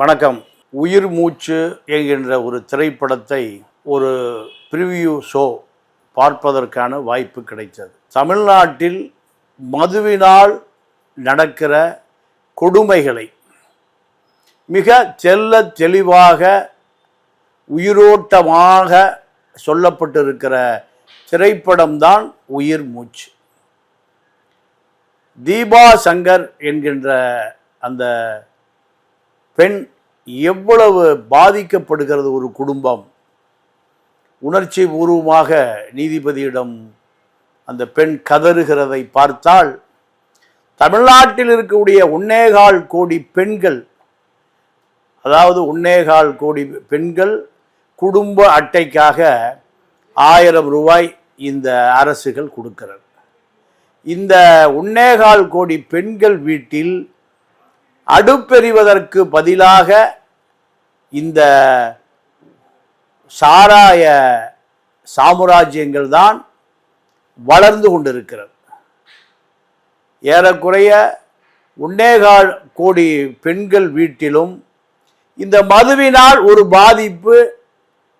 வணக்கம். உயிர் மூச்சு என்கின்ற ஒரு திரைப்படத்தை ஒரு ப்ரிவியூ ஷோ பார்ப்பதற்கான வாய்ப்பு கிடைத்தது. தமிழ்நாட்டில் மதுவினால் நடக்கிற கொடுமைகளை மிக தெல்ல தெளிவாக உயிரோட்டமாக சொல்லப்பட்டிருக்கிற திரைப்படம்தான் உயிர் மூச்சு. தீபா சங்கர் என்கின்ற அந்த பெண் எவ்வளவு பாதிக்கப்படுகிறது ஒரு குடும்பம்? உணர்ச்சி பூர்வமாக நீதிபதியிடம் அந்த பெண் கதறுகிறதை பார்த்தால் தமிழ்நாட்டில் இருக்கக்கூடிய ஒன்னேகால் கோடி பெண்கள் அதாவது ஒன்னேகால் கோடி பெண்கள் குடும்ப அட்டைக்காக ஆயிரம் ரூபாய் இந்த அரசுகள் கொடுக்கிறது. இந்த ஒன்னேகால் கோடி பெண்கள் வீட்டில் அடுப்பெறிவதற்கு பதிலாக இந்த சாராய சாம்ராஜ்யங்கள் தான் வளர்ந்து கொண்டிருக்கிறது. ஏறக்குறைய உன்னேகால் கோடி பெண்கள் வீட்டிலும் இந்த மதுவினால் ஒரு பாதிப்பு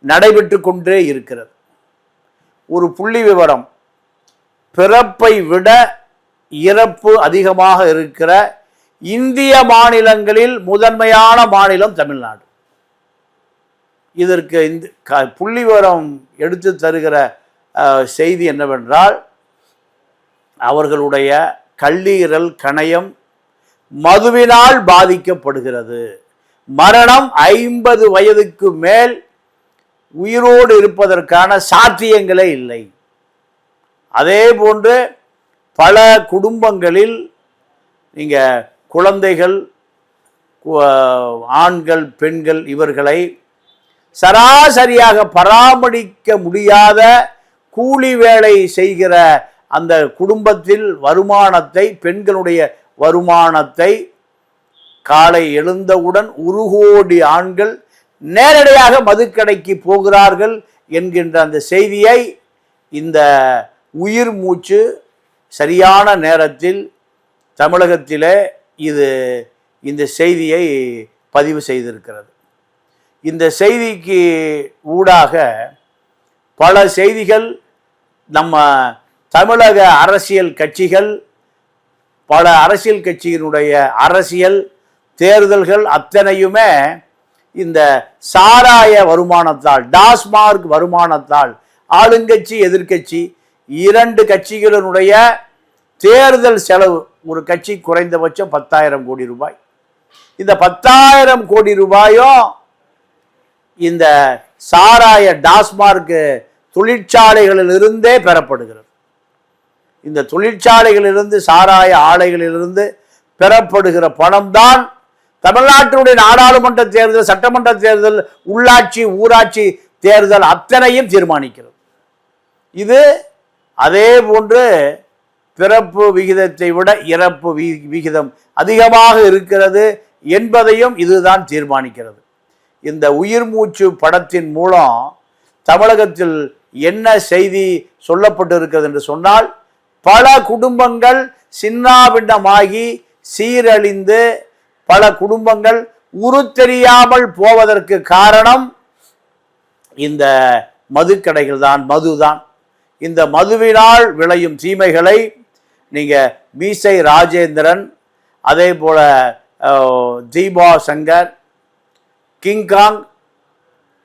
நடைபெற்று கொண்டே இருக்கிறது. ஒரு புள்ளி விவரம் பிறப்பை விட இறப்பு அதிகமாக இருக்கிற இந்திய மாநிலங்களில் முதன்மையான மாநிலம் தமிழ்நாடு. இதற்கு இந்த க புள்ளி விவரம் எடுத்து தருகிற செய்தி என்னவென்றால் அவர்களுடைய கல்லீரல் கணையம் மதுவினால் பாதிக்கப்படுகிறது. மரணம் ஐம்பது வயதுக்கு மேல் உயிரோடு இருப்பதற்கான சாத்தியங்களே இல்லை. அதே போன்று பல குடும்பங்களில் நீங்கள் குழந்தைகள் ஆண்கள் பெண்கள் இவர்களை சராசரியாக பராமரிக்க முடியாத கூலி வேலை செய்கிற அந்த குடும்பத்தில் வருமானத்தை பெண்களுடைய வருமானத்தை காலை எழுந்தவுடன் ஒரு கோடி ஆண்கள் நேரடியாக மதுக்கடைக்கு போகிறார்கள் என்கின்ற அந்த செய்தியை இந்த உயிர் மூச்சு சரியான நேரத்தில் தமிழகத்திலே இது இந்த செய்தியை பதிவு செய்திருக்கிறது. இந்த செய்திக்கு ஊடாக பல செய்திகள் நம்ம தமிழக அரசியல் கட்சிகள் பல அரசியல் கட்சியினுடைய அரசியல் தேர்தல்கள் அத்தனையுமே இந்த சாராய வருமானத்தால் டாஸ்மார்க் வருமானத்தால் ஆளுங்கட்சி எதிர்க்கட்சி இரண்டு கட்சிகளினுடைய தேர்தல் செலவு ஒரு கட்சி குறைந்தபட்சம் பத்தாயிரம் கோடி ரூபாய். இந்த பத்தாயிரம் கோடி ரூபாயும் இந்த சாராய டாஸ்மார்க் தொழிற்சாலைகளிலிருந்தே பெறப்படுகிறது. இந்த தொழிற்சாலைகளிலிருந்து சாராய ஆலைகளிலிருந்து பெறப்படுகிற பணம்தான் தமிழ்நாட்டினுடைய நாடாளுமன்ற தேர்தல் சட்டமன்ற தேர்தல் உள்ளாட்சி ஊராட்சி தேர்தல் அத்தனையும் தீர்மானிக்கிறது. இது அதே போன்று பிறப்பு விகிதத்தை விட இறப்பு வி- விகிதம் அதிகமாக இருக்கிறது என்பதையும் இதுதான் தீர்மானிக்கிறது. இந்த உயிர் மூச்சு படத்தின் மூலம் தமிழகத்தில் என்ன செய்தி சொல்லப்பட்டிருக்கிறது என்று சொன்னால் பல குடும்பங்கள் சின்னாபின்னமாகி சீரழிந்து பல குடும்பங்கள் உருத்தெரியாமல் போவதற்கு காரணம் இந்த மதுக்கடைகள் தான் மதுதான். இந்த மதுவினால் விளையும் தீமைகளை நீங்கள் மீசை ராஜேந்திரன் அதே போல் Deepa Shankar King Kong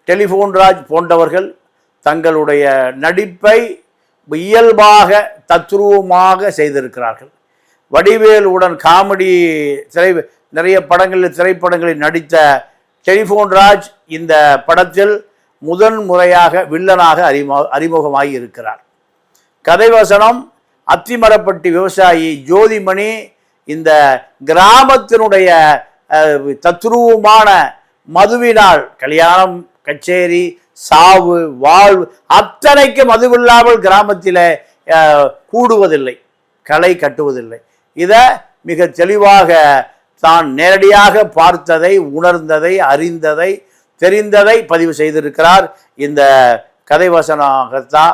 Telephone Raj போன்றவர்கள் தங்களுடைய நடிப்பை இயல்பாக தத்ரூபமாக செய்திருக்கிறார்கள். வடிவேலுடன் காமெடி திரை நிறைய படங்களில் திரைப்படங்களில் நடித்த டெலிஃபோன் ராஜ் இந்த படத்தில் முதன் முறையாக வில்லனாக அறிமுக அறிமுகமாகி இருக்கிறார். கதைவசனம் அத்திமரப்பட்டி விவசாயி ஜோதிமணி இந்த கிராமத்தினுடைய தத்ரூபமான மதுவினால் கல்யாணம் கச்சேரி சாவு வாழ்வு அத்தனைக்கு மதுவில்லாமல் கிராமத்தில் கூடுவதில்லை களை கட்டுவதில்லை. இதை மிக தெளிவாக தான் நேரடியாக பார்த்ததை உணர்ந்ததை அறிந்ததை தெரிந்ததை பதிவு செய்திருக்கிறார் இந்த கதைவசனாகத்தா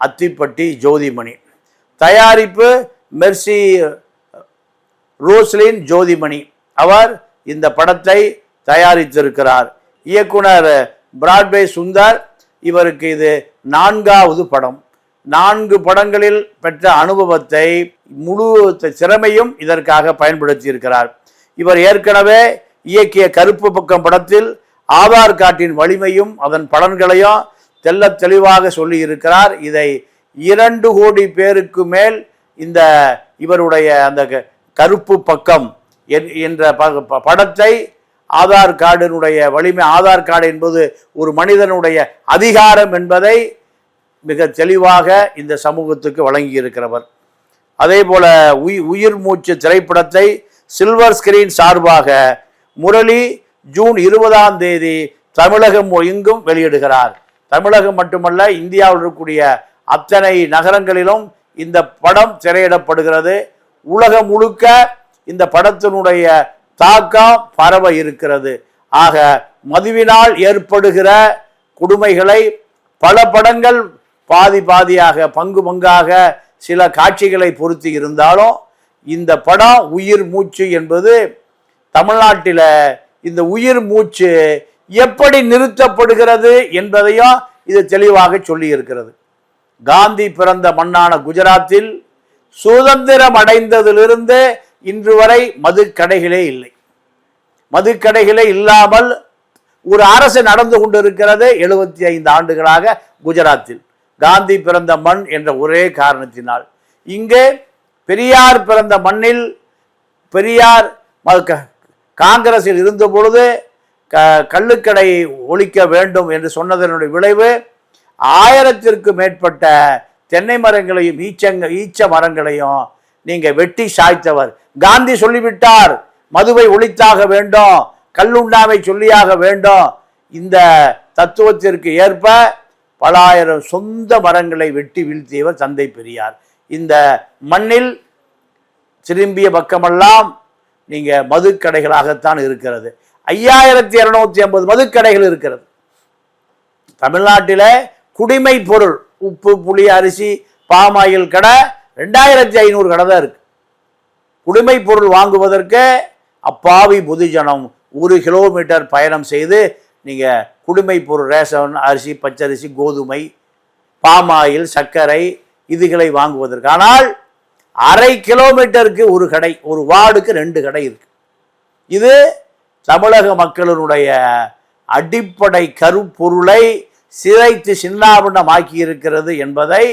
அத்திப்பட்டி ஜோதிமணி. தயாரிப்பு மெர்சி ரோஸ்லின் ஜோதிமணி. அவர் இந்த படத்தை தயாரித்திருக்கிறார். இயக்குனர் பிராட்வே சுந்தர் இவருக்கு இது நான்காவது படம். நான்கு படங்களில் பெற்ற அனுபவத்தை முழு திறமையும் இதற்காக பயன்படுத்தியிருக்கிறார். இவர் ஏற்கனவே இயக்கிய கருப்பு பக்கம் படத்தில் ஆதார் கார்டின் வலிமையும் அதன் பலன்களையும் தெல்ல தெளிவாக சொல்லி இருக்கிறார் இதை இரண்டு கோடி பேருக்கு மேல் இந்த இவருடைய அந்த க- கருப்பு பக்கம் என்- என்ற ப- படத்தை ஆதார் கார்டினுடைய வலிமை ஆதார் கார்டு என்பது ஒரு மனிதனுடைய அதிகாரம் என்பதை மிக தெளிவாக இந்த சமூகத்துக்கு வழங்கி இருக்கிறவர் அதே போல உயிர் மூச்சு திரைப்படத்தை சில்வர் ஸ்கிரீன் சார்பாக முரளி ஜூன் இருபதாம் தேதி தமிழகம் எங்கும் வெளியிடுகிறார். தமிழகம் மட்டுமல்ல இந்தியாவில் இருக்கக்கூடிய அத்தனை நகரங்களிலும் இந்த படம் திரையிடப்படுகிறது. உலகம் முழுக்க இந்த படத்தினுடைய தாக்கம் பரவ இருக்கிறது. ஆக மதுவினால் ஏற்படுகிற கொடுமைகளை பல படங்கள் பாதி பாதியாக பங்கு பங்காக சில காட்சிகளை பொருத்தி இருந்தாலும் இந்த படம் உயிர் மூச்சு என்பது தமிழ்நாட்டில் இந்த உயிர் மூச்சு எப்படி நிறுத்தப்படுகிறது என்பதையும் இது தெளிவாக சொல்லி இருக்கிறது காந்தி பிறந்த மண்ணான குஜராத்தில் சுதந்திரம் அடைந்ததிலிருந்து இன்று வரை மதுக்கடைகளே இல்லை. மதுக்கடைகளே இல்லாமல் ஒரு அரசு நடந்து கொண்டிருக்கிறது எழுபத்தி ஐந்து ஆண்டுகளாக குஜராத்தில். காந்தி பிறந்த மண் என்ற ஒரே காரணத்தினால். இங்கே பெரியார் பிறந்த மண்ணில் பெரியார் ம- க- காங்கிரஸில் இருந்த பொழுது க கள்ளுக்கடை ஒழிக்க வேண்டும் என்று சொன்னதனுடைய விளைவு ஆயிரத்திற்கு மேற்பட்ட தென்னை மரங்களையும் ஈச்சங்க ஈச்ச மரங்களையும் நீங்க வெட்டி சாய்த்தவர். காந்தி சொல்லிவிட்டார் மதுவை ஒழித்தாக வேண்டும் கல்லுண்ணாமை சொல்லியாக வேண்டும். இந்த தத்துவத்திற்கு ஏற்ப பலாயிரம் சொந்த மரங்களை வெட்டி வீழ்த்தியவர் தந்தை பெரியார். இந்த மண்ணில் திரும்பிய பக்கமெல்லாம் நீங்க மதுக்கடைகளாகத்தான் இருக்கிறது. ஐயாயிரத்தி இருநூத்தி ஐம்பது மதுக்கடைகள் இருக்கிறது. தமிழ்நாட்டில குடிமை பொருள் உப்பு புளி அரிசி பாமாயில் கடை ரெண்டாயிரத்தி ஐநூறு கடை தான் இருக்கு. குடிமை பொருள் வாங்குவதற்கு அப்பாவி பொதுஜனம் ஒரு கிலோமீட்டர் பயணம் செய்து நீங்கள் குடிமை பொருள் ரேஷன் அரிசி பச்சரிசி கோதுமை பாமாயில் சர்க்கரை இதுகளை வாங்குவதற்கு. ஆனால் அரை கிலோமீட்டருக்கு ஒரு கடை ஒரு வார்டுக்கு ரெண்டு கடை இருக்கு. இது தமிழக மக்களினுடைய அடிப்படை கருப்பொருளை சிதைத்து சின்னாபின்னமாக்கி இருக்கிறது என்பதை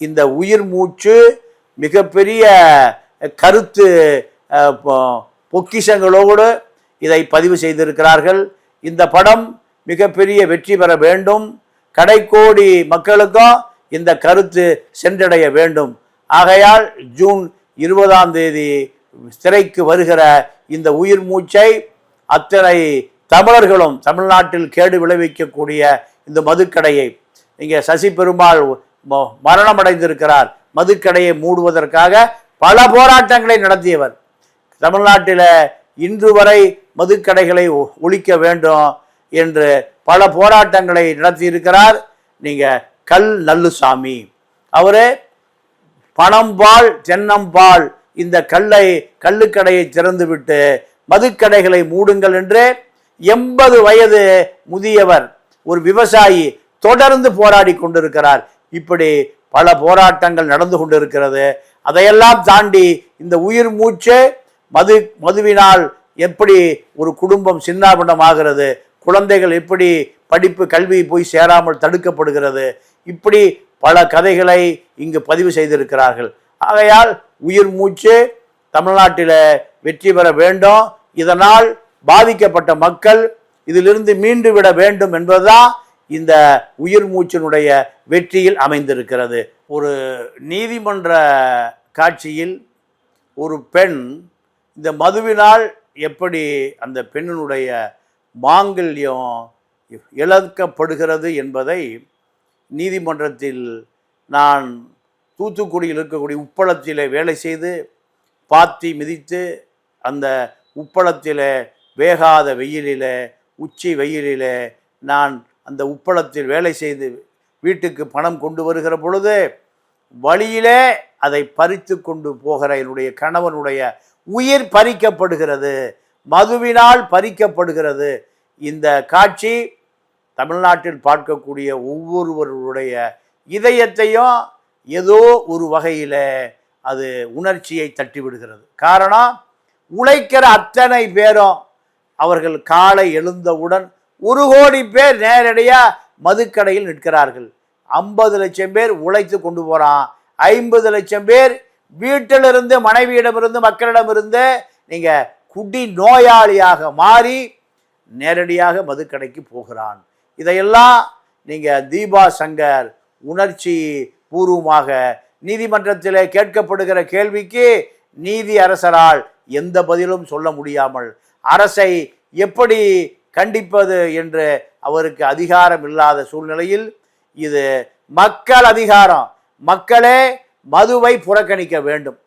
இந்த உயிர் மூச்சு மிகப்பெரிய கருத்து பொக்கிஷங்களோடு இதை பதிவு செய்திருக்கிறார்கள். இந்த படம் மிகப்பெரிய வெற்றி பெற வேண்டும். கடைக்கோடி மக்களுக்கும் இந்த கருத்து சென்றடைய வேண்டும். ஆகையால் ஜூன் இருபதாம் தேதி திரைக்கு வருகிற இந்த உயிர் மூச்சை அத்தனை தமிழர்களும் தமிழ்நாட்டில் கேடு விளைவிக்கக்கூடிய இந்த மதுக்கடையை. இங்கே சசி பெருமாள் ம- மரணமடைந்திருக்கிறார். மதுக்கடையை மூடுவதற்காக பல போராட்டங்களை நடத்தியவர். தமிழ்நாட்டில் இன்று வரை மதுக்கடைகளை ஒ- ஒழிக்க வேண்டும் என்று பல போராட்டங்களை நடத்தியிருக்கிறார். நீங்கள் கல் நல்லுசாமி. அவரே பணம்பால் தென்னம்பால் இந்த கல்லை கள்ளுக்கடையை திறந்துவிட்டு மதுக்கடைகளை மூடுங்கள் என்று எண்பது வயது முதியவர் ஒரு விவசாயி தொடர்ந்து போராடி கொண்டிருக்கிறார். இப்படி பல போராட்டங்கள் நடந்து கொண்டிருக்கிறது. அதையெல்லாம் தாண்டி இந்த உயிர் மூச்சு மது மதுவினால் எப்படி ஒரு குடும்பம் சின்னாபின்னமாகிறது? குழந்தைகள் எப்படி படிப்பு கல்வி போய் சேராமல் தடுக்கப்படுகிறது? இப்படி பல கதைகளை இங்கு பதிவு செய்திருக்கிறார்கள். ஆகையால் உயிர் மூச்சு தமிழ்நாட்டில் வெற்றி பெற வேண்டும். இதனால் பாதிக்கப்பட்ட மக்கள் இதிலிருந்து மீண்டு விட வேண்டும் என்பதுதான் இந்த உயிர் மூச்சினுடைய வெற்றியில் அமைந்திருக்கிறது. ஒரு நீதிமன்ற காட்சியில் ஒரு பெண் இந்த மதுவினால் எப்படி அந்த பெண்ணினுடைய மாங்கல்யம் இழக்கப்படுகிறது என்பதை நீதிமன்றத்தில் நான் தூத்துக்குடியில் இருக்கக்கூடிய உப்பளத்தில் வேலை செய்து பாத்தி மிதித்து அந்த உப்பளத்தில் வேகாத வெயிலில் உச்சி வெயிலில் நான் அந்த உப்பளத்தில் வேலை செய்து வீட்டுக்கு பணம் கொண்டு வருகிற பொழுது வழியிலே அதை பறித்து கொண்டு போகிற என்னுடைய கணவனுடைய உயிர் பறிக்கப்படுகிறது மதுவினால் பறிக்கப்படுகிறது. இந்த காட்சி தமிழ்நாட்டில் பார்க்கக்கூடிய ஒவ்வொருவருடைய இதயத்தையும் ஏதோ ஒரு வகையில் அது உணர்ச்சியை தட்டி விடுகிறது காரணம் உழைக்கிற அத்தனை பேரும் அவர்கள் காலை எழுந்தவுடன் ஒரு கோடி பேர் நேரடியாக மதுக்கடையில் நிற்கிறார்கள். ஐம்பது லட்சம் பேர் உழைத்து கொண்டு போகிறான் ஐம்பது லட்சம் பேர் வீட்டிலிருந்து மனைவியிடமிருந்து மக்களிடமிருந்து நீங்கள் குடி நோயாளியாக மாறி நேரடியாக மதுக்கடைக்கு போகிறான். இதையெல்லாம் நீங்கள் தீபா சங்கர் உணர்ச்சி பூர்வமாக நீதிமன்றத்தில் கேட்கப்படுகிற கேள்விக்கு நீதி அரசரால் எந்த பதிலும் சொல்ல முடியாமல் அரசை எப்படி கண்டிப்பது என்று அவருக்கு அதிகாரம் இல்லாத சூழ்நிலையில் இது மக்கள் அதிகாரம். மக்களே மதுவை புறக்கணிக்க வேண்டும்.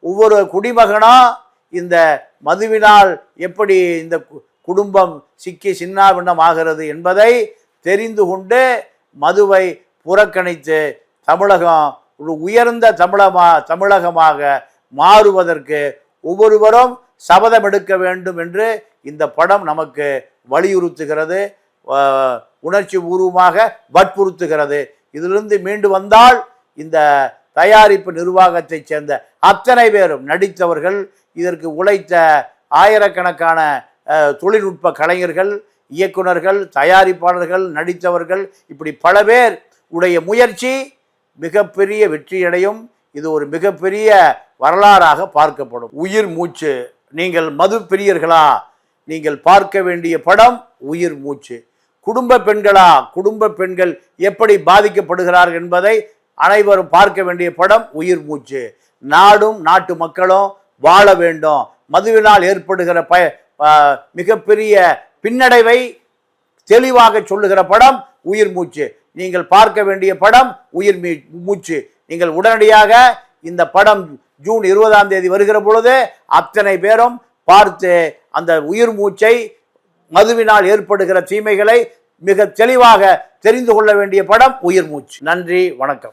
ஒவ்வொரு குடிமகனும் இந்த மதுவினால் எப்படி இந்த கு- குடும்பம் சிக்கி சின்னாபின்னம் ஆகிறது என்பதை தெரிந்து கொண்டு மதுவை புறக்கணித்து தமிழகம் ஒரு உயர்ந்த தமிழமா தமிழகமாக மாறுவதற்கு ஒவ்வொருவரும் சபதம் எடுக்க வேண்டும் என்று இந்த படம் நமக்கு வலியுறுத்துகிறது உணர்ச்சி பூர்வமாக வற்புறுத்துகிறது. இதிலிருந்து மீண்டு வந்தால் இந்த தயாரிப்பு நிர்வாகத்தைச் சேர்ந்த அத்தனை பேரும் நடித்தவர்கள் இதற்கு உழைத்த ஆயிரக்கணக்கான தொழில்நுட்ப கலைஞர்கள் இயக்குனர்கள் தயாரிப்பாளர்கள் நடித்தவர்கள் இப்படி பல பேர் உடைய முயற்சி மிகப்பெரிய வெற்றியடையும். இது ஒரு மிகப்பெரிய வரலாறாக பார்க்கப்படும். உயிர் மூச்சு. நீங்கள் மது பிரியர்களா நீங்கள் பார்க்க வேண்டிய படம் உயிர் மூச்சு. குடும்ப பெண்களா? குடும்ப பெண்கள் எப்படி பாதிக்கப்படுகிறார்கள் என்பதை அனைவரும் பார்க்க வேண்டிய படம் உயிர் மூச்சு. நாடும் நாட்டு மக்களும் வாழ வேண்டும். மதுவினால் ஏற்படுகிற பய மிகப்பெரிய பின்னடைவை தெளிவாக சொல்லுகிற படம் உயிர் மூச்சு. நீங்கள் பார்க்க வேண்டிய படம் உயிர் மீ மூச்சு. நீங்கள் உடனடியாக இந்த படம் ஜூன் இருபதாம் தேதி வருகிற பொழுது அத்தனை பேரும் பார்த்து அந்த உயிர் மூச்சை மதுவினால் ஏற்படுகிற தீமைகளை மிக தெளிவாக தெரிந்து கொள்ள வேண்டிய படம் உயிர் மூச்சு. நன்றி வணக்கம்.